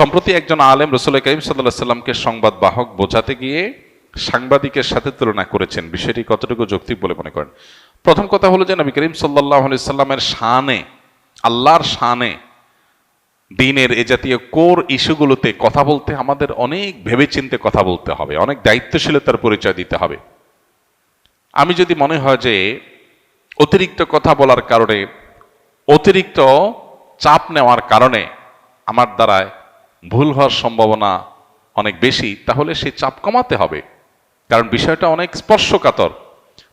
সম্প্রতি একজন আলেম রসুল করিম সাল্লাহ সাল্লামকে সংবাদ বাহক বোঝাতে গিয়ে সাংবাদিকের সাথে তুলনা করেছেন। বিষয়টি কতটুকু যৌক্তিক বলে মনে করেন? প্রথম কথা হলো যে নবী করিম সাল্লাহ সাল্লামের শানে, আল্লাহর শানে দিনের এ জাতীয় কোর ইস্যুগুলোতে কথা বলতে আমাদের অনেক ভেবেচিন্তে কথা বলতে হবে, অনেক দায়িত্বশীলতার পরিচয় দিতে হবে। আমি যদি মনে হয় যে অতিরিক্ত কথা বলার কারণে, অতিরিক্ত চাপ নেওয়ার কারণে আমার দ্বারায় ভুল হওয়ার সম্ভাবনা অনেক বেশি, তাহলে সেই চাপ কমাতে হবে। কারণ বিষয়টা অনেক স্পর্শকাতর।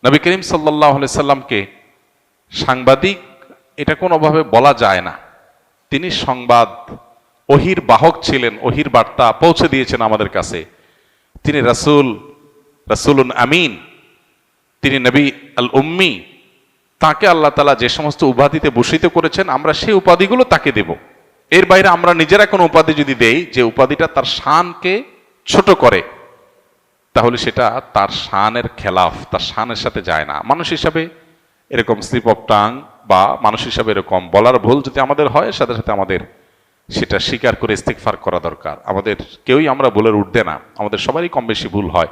নবী করিম সাল্লাহ সাল্লামকে সাংবাদিক এটা কোনোভাবে বলা যায় না। তিনি সংবাদ, অহির বাহক ছিলেন, অহির বার্তা পৌঁছে দিয়েছেন আমাদের কাছে। তিনি রাসুল, রাসুলুন আমিন, তিনি নবী আল উম্মি তাকে আল্লাহ তালা যে সমস্ত উপাধিতে ভূষিত করেছেন, আমরা সেই উপাধিগুলো তাকে দেব। এর বাইরে আমরা নিজেরা কোনো উপাধি যদি দেই, যে উপাধিটা তার শানকে ছোট করে, তাহলে সেটা তার শানের খেলাফ, তার শানের সাথে যায় না। মানুষ হিসাবে এরকম স্লিপ অফ টাং বা মানুষ হিসাবে এরকম বলার ভুল যদি আমাদের হয়, সাথে সাথে আমাদের সেটা স্বীকার করে ইস্তেকফার করা দরকার। আমাদের কেউই আমরা ভুলের উঠতে না। আমাদের সবারই কম বেশি ভুল হয়।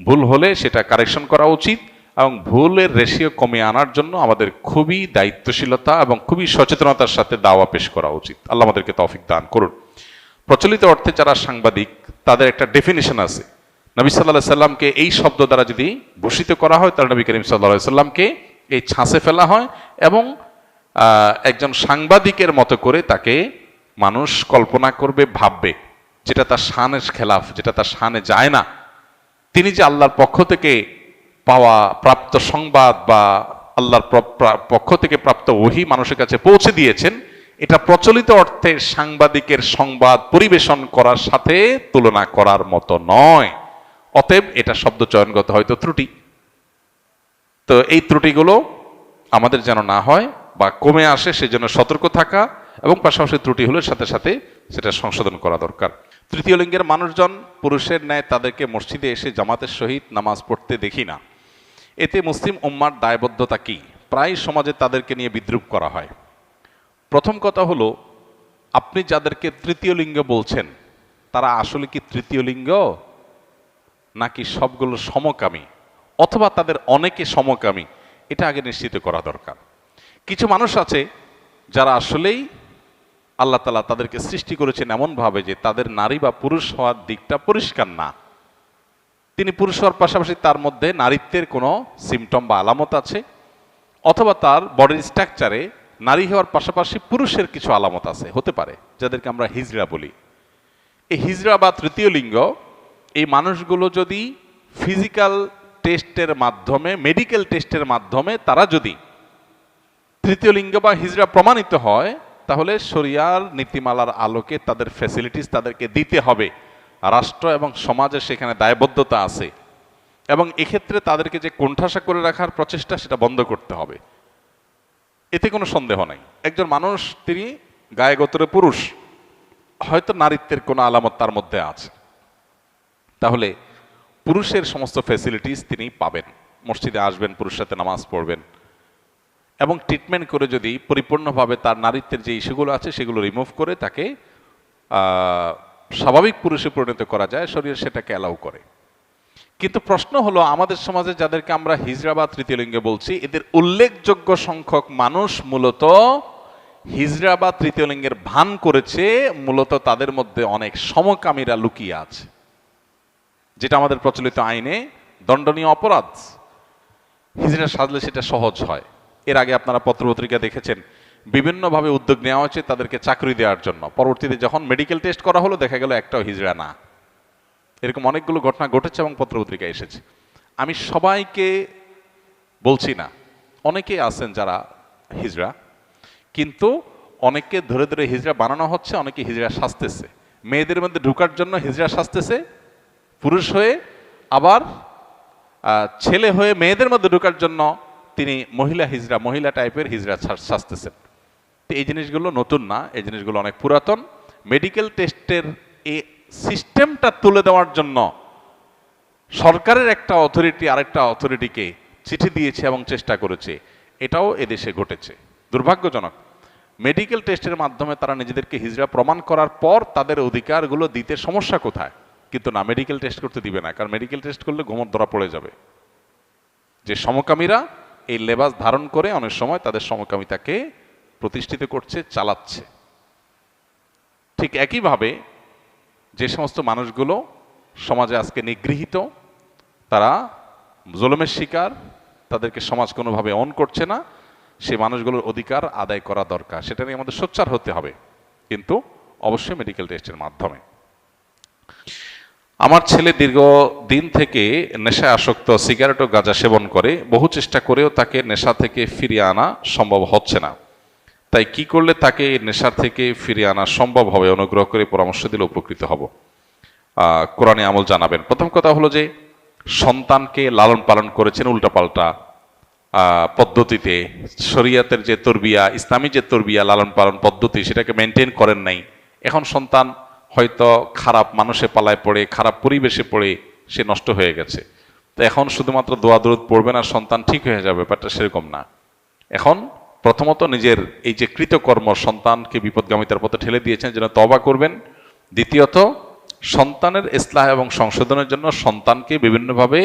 ভুল হলে সেটা কারেকশন করা উচিত। এবং ভুলের রেশিও কমিয়ে আনার জন্য আমাদের খুবই দায়িত্বশীলতা এবং খুবই সচেতনতার সাথে দাওয়া পেশ করা উচিত। আল্লাহ আমাদেরকে তৌফিক দান করুন। প্রচলিত অর্থে যারা সাংবাদিক, তাদের একটা ডেফিনেশন আছে। নবী সাল্লাহ সাল্লামকে এই শব্দ দ্বারা যদি ভূষিত করা হয়, তাহলে নবী করিম সাল্লাহ সাল্লামকে এই ছাঁচে ফেলা হয় এবং একজন সাংবাদিকের মতো করে তাকে মানুষ কল্পনা করবে, ভাববে, যেটা তার শানের খেলাফ, যেটা তার শানে যায় না। তিনি যে আল্লাহর পক্ষ থেকে পাওয়া প্রাপ্ত সংবাদ বা আল্লাহর পক্ষ থেকে প্রাপ্ত ওহি মানুষের কাছে পৌঁছে দিয়েছেন, এটা প্রচলিত অর্থে সাংবাদিকের সংবাদ পরিবেশন করার সাথে তুলনা করার মতো নয়। অতএব এটা শব্দ চয়নগত হয়তো ত্রুটি। তো এই ত্রুটিগুলো আমাদের যেন না হয় বা কমে আসে, সেজন্য সতর্ক থাকা এবং পাশাপাশি ত্রুটি হলে সাথে সাথে সেটা সংশোধন করা দরকার। তৃতীয় লিঙ্গের মানুষজন পুরুষের ন্যায় তাদেরকে মসজিদে এসে জামাতের সহিত নামাজ পড়তে দেখি না। এতে মুসলিম উম্মার দায়বদ্ধতা কি? প্রায় সমাজে তাদেরকে নিয়ে বিদ্রুপ করা হয়। প্রথম কথা হলো, আপনি যাদেরকে তৃতীয় লিঙ্গ বলছেন, তারা আসলে কি তৃতীয় লিঙ্গ? নাকি সবগুলো সমকামী? অথবা তাদের অনেকে সমকামী? এটা আগে নিশ্চিত করা দরকার। কিছু মানুষ আছে, যারা আসলেই আল্লাহ তালা তাদেরকে সৃষ্টি করেছেন এমনভাবে যে তাদের নারী বা পুরুষ হওয়ার দিকটা পরিষ্কার না। তিনি পুরুষ হওয়ার পাশাপাশি তার মধ্যে নারীত্বের কোনো সিমটম বা আলামত আছে? অথবা তার বডির স্ট্রাকচারে নারী হওয়ার পাশাপাশি পুরুষের কিছু আলামত আছে? হতে পারে, যাদেরকে আমরা হিজড়া বলি। এই হিজড়া বা তৃতীয় লিঙ্গ, এই মানুষগুলো যদি ফিজিক্যাল টেস্টের মাধ্যমে মেডিকেল টেস্টের মাধ্যমে তারা যদি তৃতীয় লিঙ্গ বা হিজড়া প্রমাণিত হয়, তাহলে শরিয়ার নীতিমালার আলোকে তাদের ফ্যাসিলিটিস তাদেরকে দিতে হবে। রাষ্ট্র এবং সমাজের সেখানে দায়বদ্ধতা আছে। এবং এক্ষেত্রে তাদেরকে যে কোণঠাসা করে রাখার প্রচেষ্টা সেটা বন্ধ করতে হবে। এতে কোনো সন্দেহ নাই। একজন মানুষ, তিনি গায়ে গোত্রে পুরুষ, হয়তো নারীত্বের কোনো আলামত তার মধ্যে আছে। তাহলে পুরুষের সমস্ত ফ্যাসিলিটিস তিনি পাবেন। মসজিদে আসবেন, পুরুষের সাথে নামাজ পড়বেন। এবং ট্রিটমেন্ট করে যদি পরিপূর্ণভাবে তার নারীত্বের যে ইস্যুগুলো আছে সেগুলো রিমুভ করে তাকে স্বাভাবিক পুরুষে পরিণত করা যায়, শরীর সেটাকে অ্যালাউ করে। কিন্তু প্রশ্ন হলো, আমাদের সমাজে যাদেরকে আমরা হিজড়া বা তৃতীয় লিঙ্গে বলছি, এদের উল্লেখযোগ্য সংখ্যক মানুষ মূলত হিজড়া বা তৃতীয় লিঙ্গের ভান করেছে, মূলত তাদের মধ্যে অনেক সমকামীরা লুকিয়ে আছে। যেটা আমাদের প্রচলিত আইনে দণ্ডনীয় অপরাধ। হিজড়া সাজলে সেটা সহজ হয়। এর আগে আপনারা পত্রপত্রিকা দেখেছেন বিভিন্নভাবে উদ্যোগ নেওয়া হয়েছে তাদেরকে চাকরি দেওয়ার জন্য। পরবর্তীতে যখন মেডিকেল টেস্ট করা হলো, দেখা গেল একটাও হিজড়া না। এরকম অনেকগুলো ঘটনা ঘটেছে এবং পত্রপত্রিকা এসেছে। আমি সবাইকে বলছি না, অনেকে আছেন যারা হিজড়া, কিন্তু অনেককে ধরে ধরে হিজড়া বানানো হচ্ছে, অনেকে হিজড়া সাজতেছে। মেয়েদের মধ্যে ঢুকার জন্য হিজড়া সাজতেছে, পুরুষ হয়ে আবার ছেলে হয়ে মেয়েদের মধ্যে ঢোকার জন্য তিনি মহিলা হিজড়া, মহিলা টাইপের হিজড়া সাজতেছেন। তো এই জিনিসগুলো নতুন না, এই জিনিসগুলো অনেক পুরাতন। মেডিকেল টেস্টের এই সিস্টেমটা তুলে দেওয়ার জন্য সরকারের একটা অথরিটি আরেকটা অথরিটিকে চিঠি দিয়েছে এবং চেষ্টা করেছে। এটাও এদেশে ঘটেছে। দুর্ভাগ্যজনক। মেডিকেল টেস্টের মাধ্যমে তারা নিজেদেরকে হিজড়া প্রমাণ করার পর তাদের অধিকারগুলো দিতে সমস্যা কোথায়? কিন্তু না মেডিকেল টেস্ট করতে দিবে না, কারণ মেডিকেল টেস্ট করলে ঘুমর ধরা পড়ে যাবে। যে সমকামীরা এই লেবাস ধারণ করে অনেক সময় তাদের সমকামিতাকে প্রতিষ্ঠিত করছে, চালাচ্ছে। ঠিক একইভাবে যে সমস্ত মানুষগুলো সমাজে আজকে নিগৃহীত, তারা জুলুমের শিকার, তাদেরকে সমাজ কোনোভাবে অন করছে না, সে মানুষগুলোর অধিকার আদায় করা দরকার। সেটা নিয়ে আমাদের সোচ্চার হতে হবে, কিন্তু অবশ্যই মেডিকেল টেস্টের মাধ্যমে। আমার ছেলে দীর্ঘ দিন থেকে নেশায় আসক্ত সিগারেট ও গাঁজা সেবন করে, বহু চেষ্টা করেও তাকে নেশা থেকে ফিরিয়ে আনা সম্ভব হচ্ছে না। তাই কি করলে তাকে নেশার থেকে ফিরিয়ে আনা সম্ভব হবে? অনুগ্রহ করে পরামর্শ দিলে উপকৃত হব। কোরআনে আমল জানাবেন। প্রথম কথা হলো যে, সন্তানকে লালন পালন করেছেন উল্টাপাল্টা। পদ্ধতিতে শরিয়াতের যে তরবিয়া, ইসলামী যে তরবিয়া, লালন পালন পদ্ধতি, সেটাকে মেনটেন করেন নাই। এখন সন্তান হয়তো খারাপ মানুষে পালায় পড়ে, খারাপ পরিবেশে পড়ে, সে নষ্ট হয়ে গেছে। তো এখন শুধুমাত্র দোয়া দরুদ পড়বে না সন্তান ঠিক হয়ে যাবে, ব্যাপারটা সেরকম না। এখন প্রথমত নিজের এই যে কৃতকর্ম সন্তানকে বিপদগামিতার পথে ঠেলে দিয়েছেন যেন তবা করবেন। দ্বিতীয়ত, সন্তানের ইসলাহ এবং সংশোধনের জন্য সন্তানকে বিভিন্নভাবে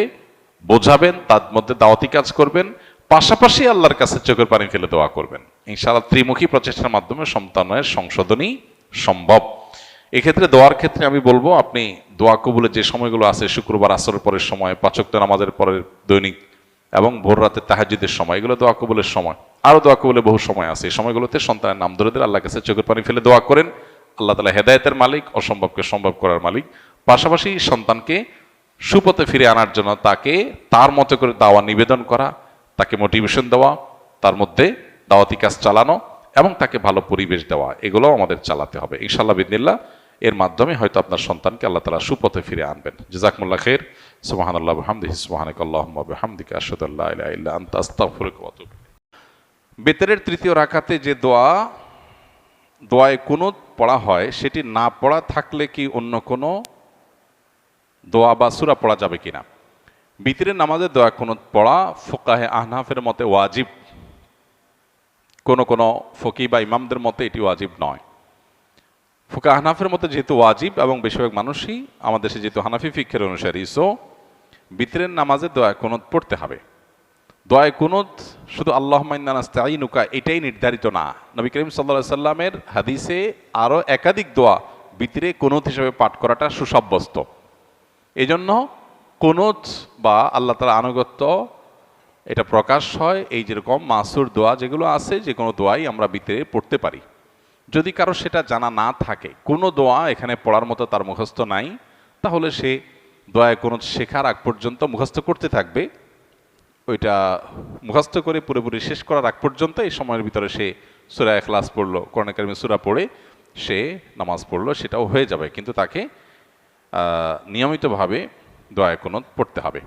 বোঝাবেন, তার মধ্যে দাওয়াতি কাজ করবেন, পাশাপাশি আল্লাহর কাছে চোখের পানি ফেলে দোয়া করবেন। ইনশাআল্লাহ ত্রিমুখী প্রচেষ্টার মাধ্যমে সন্তানের সংশোধনী সম্ভব। এক্ষেত্রে দোয়ার ক্ষেত্রে আমি বলব, আপনি দোয়া কবুলের যে সময়গুলো আছে, শুক্রবার আসরের পরের সময় পাচকটা নামাজের পরের দৈনিক এবং ভোর রাতে তাহাজুদের সময়, এগুলো দোয়া কবুলের সময়। আরও দোয়া কবুলের বহু সময় আছে। এই সময়গুলোতে সন্তানের নাম ধরে দিলে আল্লাহ কাছে চোখের পানি ফেলে দোয়া করেন। আল্লাহ তালা হেদায়তের মালিক, অসম্ভবকে সম্ভব করার মালিক। পাশাপাশি সন্তানকে সুপথে ফিরে আনার জন্য তাকে তার মতো করে দাওয়া নিবেদন করা, তাকে মোটিভেশন দেওয়া, তার মধ্যে দাওয়াতি কাজ চালানো এবং তাকে ভালো পরিবেশ দেওয়া এগুলো আমাদের চালাতে হবে। ইনশাল্লাহ বিদিল্লা এর মাধ্যমে হয়তো আপনার সন্তানকে আল্লাহ তালা সুপথে ফিরে আনবেন। জাজাকমুল্লাহ খের সুবাহান আল্লাহ হামদিহি সুবাহানিক আল্লাহ হামদিকা আশহাদু আল্লা ইলাহা ইল্লা আনতা ইলাইক। বেতেরের তৃতীয় রাকাতে যে দোয়া, দোয়ায় কুনুত পড়া হয়, সেটি না পড়া থাকলে কি অন্য কোনো দোয়া বা সুরা পড়া যাবে কিনা? বিতরের নামাজে দোয়া কুনুত পড়া ফোকাহে আহনাফের মতে ওয়াজিব? কোনো কোনো ফকি বা ইমামদের মতে এটি ওয়াজিব নয়। ফুকা আহনাফের মতে যেহেতু ওয়াজিব এবং বেশিরভাগ মানুষই আমাদের দেশে যেহেতু হানাফি ফিক্ষের অনুসারী সো বিতরের নামাজে দোয়া কুনুত পড়তে হবে। দোয়ায় কুনুত, শুধু আল্লাহ মাইনাস্তাইনুকা এটাই নির্ধারিত না। নবী করিম সাল্লা সাল্লামের হাদিসে আরও একাধিক দোয়া বিতরে কুনুত হিসেবে পাঠ করাটা সুসাব্যস্ত। এজন্য কুনুত বা আল্লাহ তালা আনুগত্য, এটা প্রকাশ হয় এই যেরকম মাসুর দোয়া যেগুলো আছে, যে কোনো দোয়াই আমরা বিতরে পড়তে পারি। যদি কারও সেটা জানা না থাকে, কোনো দোয়া এখানে পড়ার মতো তার মুখস্থ নাই, তাহলে সে দোয়ায় কোনো শেখার আগ পর্যন্ত মুখস্থ করতে থাকবে। ওইটা মুখস্থ করে পুরোপুরি শেষ করার আগ পর্যন্ত এই সময়ের ভিতরে সে সুরা এখলাস পড়ল করোনা কারিমে সুরা পড়ে সে নামাজ পড়ল, সেটাও হয়ে যাবে। কিন্তু তাকে নিয়মিতভাবে দয়া কোনো পড়তে হবে।